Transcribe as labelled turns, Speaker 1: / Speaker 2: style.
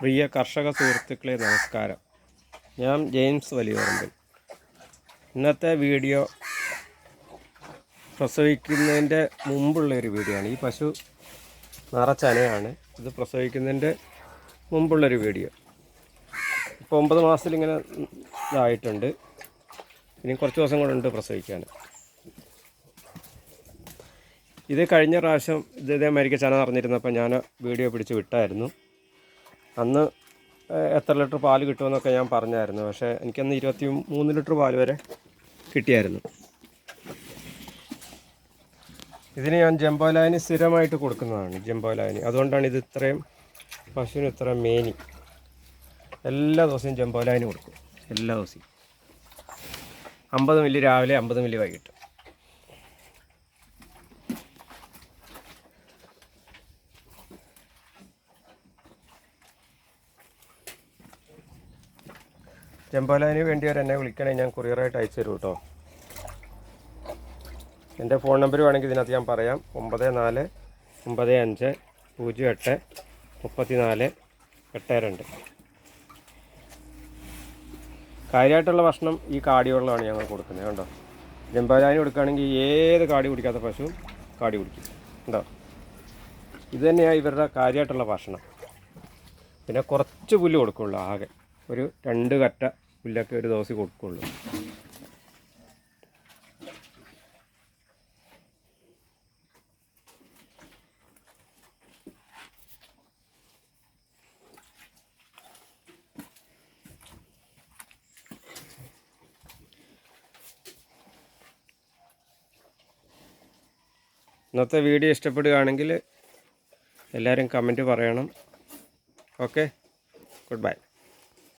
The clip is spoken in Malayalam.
Speaker 1: പ്രിയ കർഷക സുഹൃത്തുക്കളെ നമസ്കാരം. ഞാൻ ജെയിംസ് വലിയോറമ്പിൽ ഇന്നത്തെ വീഡിയോ പ്രസവിക്കുന്നതിന്റെ മുമ്പുള്ള ഒരു വീഡിയോ ആണ്. ഈ പശു നിറച്ചനയാണ് ഇത് പ്രസവിക്കുന്നതിന്റെ മുമ്പുള്ളൊരു വീഡിയോ. ഇപ്പോൾ ഒമ്പത് മാസത്തിൽ ഇങ്ങനെ ഇതായിട്ടുണ്ട്. ഇനി കുറച്ച് ദിവസം കൂടെ ഉണ്ട് പ്രസവിക്കാൻ. ഇത് കഴിഞ്ഞ പ്രാവശ്യം ഇത് ഇതേമാതിരിക്ക് ചന നിറഞ്ഞിരുന്നപ്പോൾ ഞാൻ വീഡിയോ പിടിച്ച് വിട്ടായിരുന്നു. അന്ന് എത്ര ലിറ്റർ പാൽ കിട്ടുമെന്നൊക്കെ ഞാൻ പറഞ്ഞായിരുന്നു. പക്ഷേ എനിക്കന്ന് ഇരുപത്തി മൂന്ന് ലിറ്റർ പാൽ വരെ കിട്ടിയായിരുന്നു. ഇതിന് ഞാൻ ജംബോ ജംബോലായനി സ്ഥിരമായിട്ട് കൊടുക്കുന്നതാണ് ജംബോ ജംബോലായനി. അതുകൊണ്ടാണ് ഇത് ഇത്രയും പശുവിന് ഇത്ര മേനി. എല്ലാ ദിവസവും ജംബോ ജംബോലായനി കൊടുക്കും. എല്ലാ ദിവസവും. അമ്പത് മില്ലി രാവിലെ അമ്പത് മില്ലി വൈകിട്ട്. ജംബോലായനി വേണ്ടി എന്നെ വിളിക്കണേ ഞാൻ കൊറിയറായിട്ട് അയച്ചു തരും കേട്ടോ എന്റെ ഫോൺ നമ്പർ വേണമെങ്കിൽ ഇതിനകത്ത് ഞാൻ പറയാം. ഒമ്പത് നാല് ഒമ്പത് അഞ്ച് പൂജ്യം എട്ട് മുപ്പത്തി നാല് എട്ട് രണ്ട്. കാര്യമായിട്ടുള്ള ഭക്ഷണം ഈ കാടി വെള്ളമാണ് ഞങ്ങൾ കൊടുക്കുന്നത് കണ്ടോ? ജംബാലാനി കൊടുക്കുകയാണെങ്കിൽ ഏത് കാടി കുടിക്കാത്ത പശുവും കാടി കുടിക്കും ഉണ്ടോ ഇത് തന്നെയാണ് ഇവരുടെ കാര്യമായിട്ടുള്ള ഭക്ഷണം. പിന്നെ കുറച്ച് പുല്ല് കൊടുക്കുള്ളൂ ആകെ. ഒരു രണ്ട് കറ്റ പുല്ലൊക്കെ ഒരു ദിവസം കൊടുക്കുള്ളൂ. ഇന്നത്തെ വീഡിയോ ഇഷ്ടപ്പെടുകയാണെങ്കിൽ എല്ലാവരും കമന്റ് പറയണം. ഓക്കെ? Good bye.